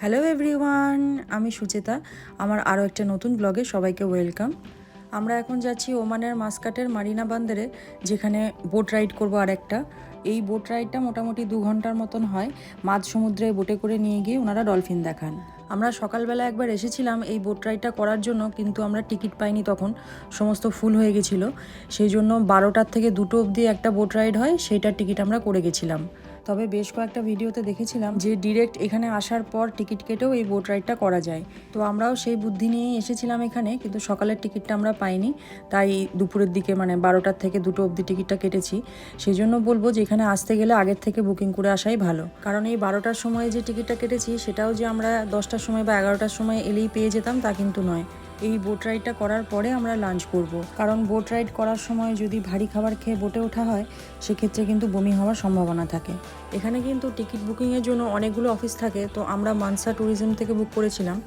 Hello everyone আমি সুচেতা। আমার আরও একটা নতুন ব্লগে সবাইকে ওয়েলকাম আমরা এখন যাচ্ছি ওমানের মাসকাটের মারিনা বান্দরে, যেখানে বোট রাইড করব আর একটা। এই বোট রাইডটা মোটামুটি দু ঘণ্টার মতন হয়। মাঝ সমুদ্রে বোটে করে নিয়ে গিয়ে ওনারা ডলফিন দেখান। আমরা সকালবেলা একবার এসেছিলাম এই বোট রাইডটা করার জন্য, কিন্তু আমরা টিকিট পাইনি তখন। সমস্ত ফুল হয়ে গেছিল। সেই জন্য বারোটার থেকে দুটো অবধি একটা বোট রাইড হয়, সেইটার টিকিট আমরা করে গেছিলাম। তবে বেশ কয়েকটা ভিডিওতে দেখেছিলাম যে ডিরেক্ট এখানে আসার পর টিকিট কেটেও এই বোট রাইডটা করা যায়। তো আমরাও সেই বুদ্ধি নিয়েই এসেছিলাম এখানে, কিন্তু সকালের টিকিটটা আমরা পাইনি। তাই দুপুরের দিকে মানে বারোটার থেকে দুটো অবধি টিকিটটা কেটেছি। সেই জন্য বলব যে এখানে আসতে গেলে আগের থেকে বুকিং করে আসাই ভালো। কারণ এই বারোটার সময় যে টিকিটটা কেটেছি, সেটাও যে আমরা দশটার সময় বা এগারোটার সময় এলেই পেয়ে যেতাম তা কিন্তু নয়। এই বোট রাইডটা করার পরে আমরা লাঞ্চ করব। কারণ বোট রাইড করার সময় যদি ভারী খাবার খেয়ে বোটে ওঠা হয়, সেক্ষেত্রে কিন্তু বমি হওয়ার সম্ভাবনা থাকে। এখানে কিন্তু টিকিট বুকিংয়ের জন্য অনেকগুলো অফিস থাকে। তো আমরা মানসা ট্যুরিজম থেকে বুক করেছিলাম।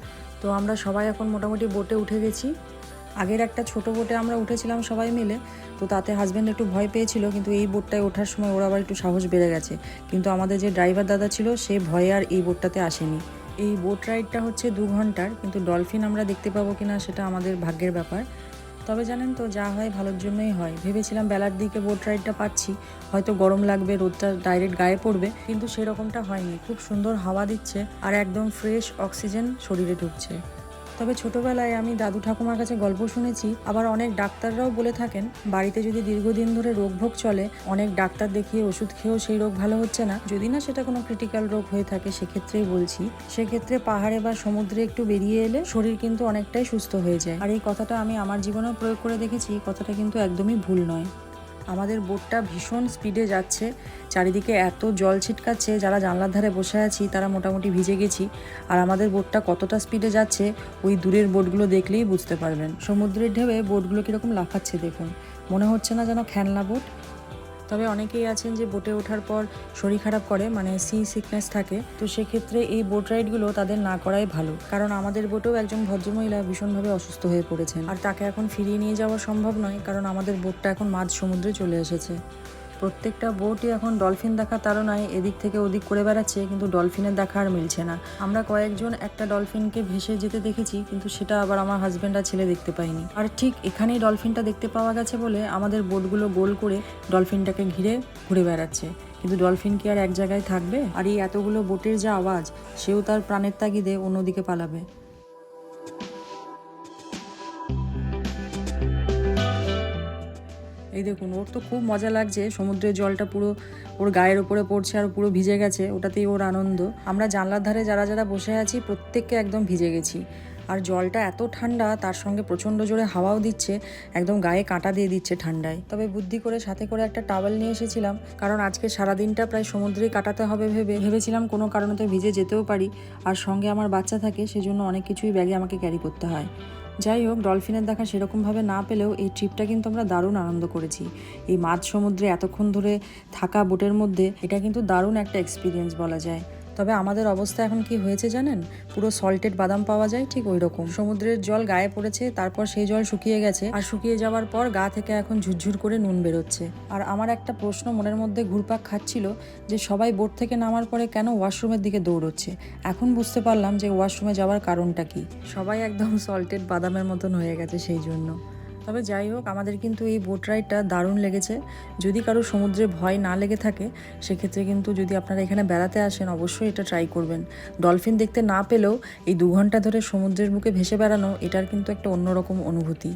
তো আমরা সবাই এখন মোটামুটি বোটে উঠে গেছি। আগের একটা ছোট বোটে আমরা উঠেছিলাম সবাই মিলে। তো তাতে হাজব্যান্ড একটু ভয় পেয়েছিল, কিন্তু এই বোটটায় ওঠার সময় ওর আবার একটু সাহস বেড়ে গেছে। কিন্তু আমাদের যে ড্রাইভার দাদা ছিল, সে ভয়ে আর এই বোটটাতে আসেনি। এই বোট রাইডটা হচ্ছে দু ঘণ্টার, কিন্তু ডলফিন আমরা দেখতে পাবো কি না সেটা আমাদের ভাগ্যের ব্যাপার। তবে জানেন তো, যা হয় ভালোর জন্যই হয়। ভেবেছিলাম বেলার দিকে বোট রাইডটা পাচ্ছি, হয়তো গরম লাগবে, রোদটা ডাইরেক্ট গায়ে পড়বে, কিন্তু সেরকমটা হয়নি। খুব সুন্দর হাওয়া দিচ্ছে, আর একদম ফ্রেশ অক্সিজেন শরীরে ঢুকছে। তবে ছোটবেলায় আমি দাদু ঠাকুমার কাছে গল্প শুনেছি, আবার অনেক ডাক্তাররাও বলে থাকেন, বাড়িতে যদি দীর্ঘদিন ধরে রোগ ভোগ চলে, অনেক ডাক্তার দেখিয়ে ওষুধ খেয়েও সেই রোগ ভালো হচ্ছে না। যদি না সেটা কোনো ক্রিটিক্যাল রোগ হয়ে থাকে, সেক্ষেত্রেই বলছি। সেক্ষেত্রে পাহাড়ে বা সমুদ্রে একটু বেরিয়ে এলে শরীর কিন্তু অনেকটাই সুস্থ হয়ে যায়। আর এই কথাটা আমি আমার জীবনেও প্রয়োগ করে দেখেছি, কথাটা কিন্তু একদমই ভুল নয়। আমাদের বোটটা ভীষণ স্পিডে যাচ্ছে। চারিদিকে এত জল ছিটকাচ্ছে, যারা জানলার ধারে বসে আছি, তারা মোটামুটি ভিজে গেছি। আর আমাদের বোটটা কতটা স্পিডে যাচ্ছে, ওই দূরের বোটগুলো দেখলেই বুঝতে পারবেন। সমুদ্রের ঢেউয়ে বোটগুলো কীরকম লাফাচ্ছে দেখুন। মনে হচ্ছে না যেন খেলনা বোট। তবে অনেকেই আছেন যে বোটে ওঠার পর শরীর খারাপ করে মানে সি সিকনেস থাকে। তো সেক্ষেত্রে এই বোট রাইডগুলো তাদের না করাই ভালো। কারণ আমাদের বোটেও একজন ভদ্রমহিলা ভীষণভাবে অসুস্থ হয়ে পড়েছেন। আর তাকে এখন ফিরিয়ে নিয়ে যাওয়া সম্ভব নয়, কারণ আমাদের বোটটা এখন মাঝ সমুদ্রে চলে এসেছে। প্রত্যেকটা বোটই এখন ডলফিন দেখা তাড়নায় এদিক থেকে ওদিক করে বেড়াচ্ছে, কিন্তু ডলফিনের দেখা আর মিলছে না। আমরা কয়েকজন একটা ডলফিনকে ভেসে যেতে দেখেছি, কিন্তু সেটা আবার আমার হাজব্যান্ড আর ছেলে দেখতে পাইনি। আর ঠিক এখানেই ডলফিনটা দেখতে পাওয়া গেছে বলে আমাদের বোটগুলো গোল করে ডলফিনটাকে ঘিরে ঘুরে বেড়াচ্ছে। কিন্তু ডলফিন কি আর এক জায়গায় থাকবে? আর এই এতগুলো বোটের যা আওয়াজ, সেও তার প্রাণের তাগিদে অন্যদিকে পালাবে। এই দেখুন, ওর তো খুব মজা লাগছে। সমুদ্রের জলটা পুরো ওর গায়ের উপরে পড়ছে আর পুরো ভিজে গেছে, ওটাতেই ওর আনন্দ। আমরা জানলার ধারে যারা যারা বসে আছি, প্রত্যেককে একদম ভিজে গেছি। আর জলটা এত ঠান্ডা, তার সঙ্গে প্রচণ্ড জোরে হাওয়াও দিচ্ছে, একদম গায়ে কাঁটা দিয়ে দিচ্ছে ঠান্ডায়। তবে বুদ্ধি করে, সাথে করে একটা টাওয়েল নিয়ে এসেছিলাম, কারণ আজকে সারাদিনটা প্রায় সমুদ্রেই কাটাতে হবে ভেবে ভেবেছিলাম কোনো কারণে ভিজে যেতেও পারি। আর সঙ্গে আমার বাচ্চা থাকে, সেজন্য অনেক কিছুই ব্যাগে আমাকে ক্যারি করতে হয়। যাই হোক, ডলফিনের দেখা সেরকমভাবে না পেলেও এই ট্রিপটা কিন্তু আমরা দারুণ আনন্দ করেছি। এই মাঝ সমুদ্রে এতক্ষণ ধরে থাকা বোটের মধ্যে এটা কিন্তু দারুণ একটা এক্সপিরিয়েন্স বলা যায়। তবে আমাদের অবস্থা এখন কি হয়েছে জানেন? পুরো সল্টেড বাদাম পাওয়া যায় ঠিক ওই রকম সমুদ্রের জল গায়ে পড়েছে, তারপর সেই জল শুকিয়ে গেছে আর শুকিয়ে যাওয়ার পর গা থেকে এখন ঝুরঝুর করে নুন বেরোচ্ছে। আর আমার একটা প্রশ্ন মনের মধ্যে ঘুরপাক খাচ্ছিল যে সবাই বোট থেকে নামার পরে কেন ওয়াশরুমের দিকে দৌড়চ্ছে? এখন বুঝতে পারলাম যে ওয়াশরুমে যাওয়ার কারণটা কি। সবাই একদম সল্টেড বাদামের মতন হয়ে গেছে সেই জন্য। তবে যাই হোক, আমাদের কিন্তু এই বোট রাইডটা দারুণ লেগেছে। যদি কারও সমুদ্রে ভয় না লেগে থাকে, সেক্ষেত্রে কিন্তু যদি আপনারা এখানে বেড়াতে আসেন, অবশ্যই এটা ট্রাই করবেন। ডলফিন দেখতে না পেলেও এই দু ঘণ্টা ধরে সমুদ্রের বুকে ভেসে বেড়ানো, এটার কিন্তু একটা অন্যরকম অনুভূতি।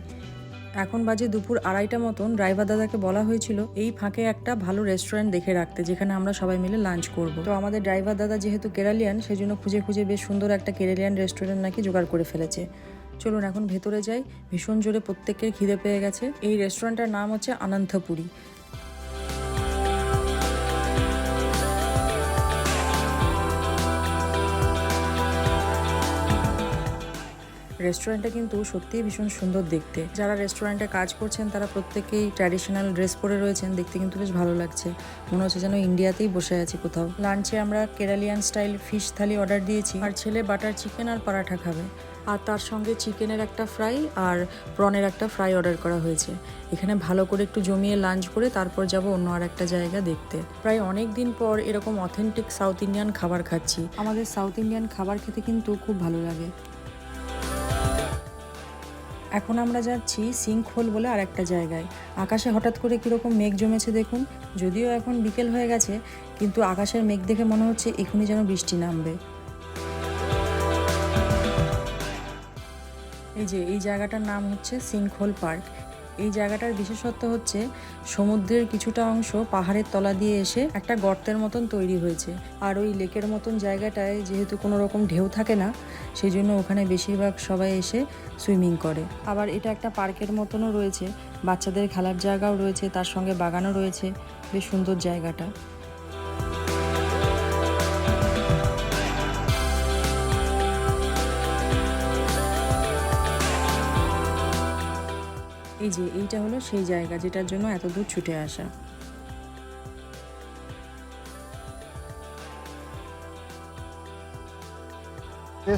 এখন বাজে দুপুর আড়াইটা মতন, ড্রাইভার দাদাকে বলা হয়েছিল, এই ফাঁকে একটা ভালো রেস্টুরেন্ট দেখে রাখতে, যেখানে আমরা সবাই মিলে লাঞ্চ করব। তো আমাদের ড্রাইভার দাদা যেহেতু কেরালিয়ান, সেজন্য খুঁজে খুঁজে বেশ সুন্দর একটা কেরালিয়ান রেস্টুরেন্ট নাকি জোগাড় করে ফেলেছে। চলুন এখন ভেতরে যাই। ভীষণ জোরে প্রত্যেকের খিদে পেয়ে গেছে। এই রেস্টুরেন্টটার নাম হচ্ছে আনন্দপুরি রেস্টুরেন্টটা কিন্তু সত্যিই ভীষণ সুন্দর দেখতে। যারা রেস্টুরেন্টে কাজ করছেন, তারা প্রত্যেকেই ট্র্যাডিশনাল ড্রেস পরে রয়েছেন। দেখতে কিন্তু বেশ ভালো লাগছে। মনে হচ্ছে যেন ইন্ডিয়াতেই বসে আছি কোথাও। লাঞ্চে আমরা Keralian style fish thali order দিয়েছি। আর ছেলে বাটার চিকেন আর পরাঠা খাবে। আর তার সঙ্গে চিকেনের একটা ফ্রাই আর প্রনের একটা ফ্রাই অর্ডার করা হয়েছে। এখানে ভালো করে একটু জমিয়ে লাঞ্চ করে তারপর যাব অন্য আর একটা জায়গা দেখতে। প্রায় অনেক দিন পর এরকম অথেন্টিক সাউথ ইন্ডিয়ান খাবার খাচ্ছি। আমাদের সাউথ ইন্ডিয়ান খাবার খেতে কিন্তু খুব ভালো লাগে। এখন আমরা যাচ্ছি সিঙ্কহোল বলে আর একটা জায়গায়। আকাশে হঠাৎ করে কীরকম মেঘ জমেছে দেখুন। যদিও এখন বিকেল হয়ে গেছে, কিন্তু আকাশের মেঘ দেখে মনে হচ্ছে এখনই যেন বৃষ্টি নামবে। এই যে, এই জায়গাটার নাম হচ্ছে সিঙ্কহোল পার্ক। এই জায়গাটার বিশেষত্ব হচ্ছে সমুদ্রের কিছুটা অংশ পাহাড়ের তলা দিয়ে এসে একটা গর্তের মতন তৈরি হয়েছে। আর ওই লেকের মতন জায়গাটায় যেহেতু কোনো রকম ঢেউ থাকে না সেই জন্য ওখানে বেশিরভাগ সবাই এসে সুইমিং করে। আবার এটা একটা পার্কের মতনও রয়েছে, বাচ্চাদের খেলার জায়গাও রয়েছে, তার সঙ্গে বাগানও রয়েছে। বেশ সুন্দর জায়গাটা। এই যে এইটা হলো সেই জায়গা যেটার জন্য এত দূর ছুটে আসা।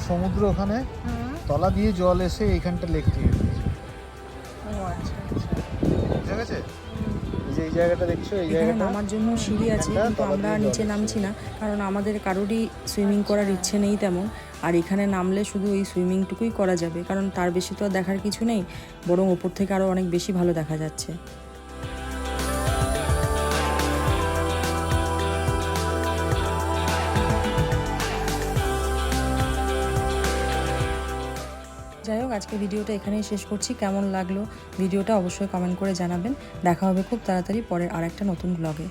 সমুদ্র ওখানে তলা দিয়ে জল এসে এইখানটা লেক যে এই জায়গাটা দেখছ এই জায়গাটা নামার জন্য সিঁড়ি আছে কিন্তু আমরা দিয়ে নিচে নামছি না কারণ আমাদের কারোরই সুইমিং করার ইচ্ছে নেই তেমন। আর এখানে নামলে শুধু ওই সুইমিংটুকুই করা যাবে, কারণ তার বেশি তো আর দেখার কিছু নেই, বরং ওপর থেকে আরও অনেক বেশি ভালো দেখা যাচ্ছে। যাই হোক আজকে ভিডিওটা এখানেই শেষ করছি। কেমন লাগল ভিডিওটা অবশ্যই কমেন্ট করে জানাবেন। দেখা হবে খুব তাড়াতাড়ি পরের আর একটা নতুন ব্লগে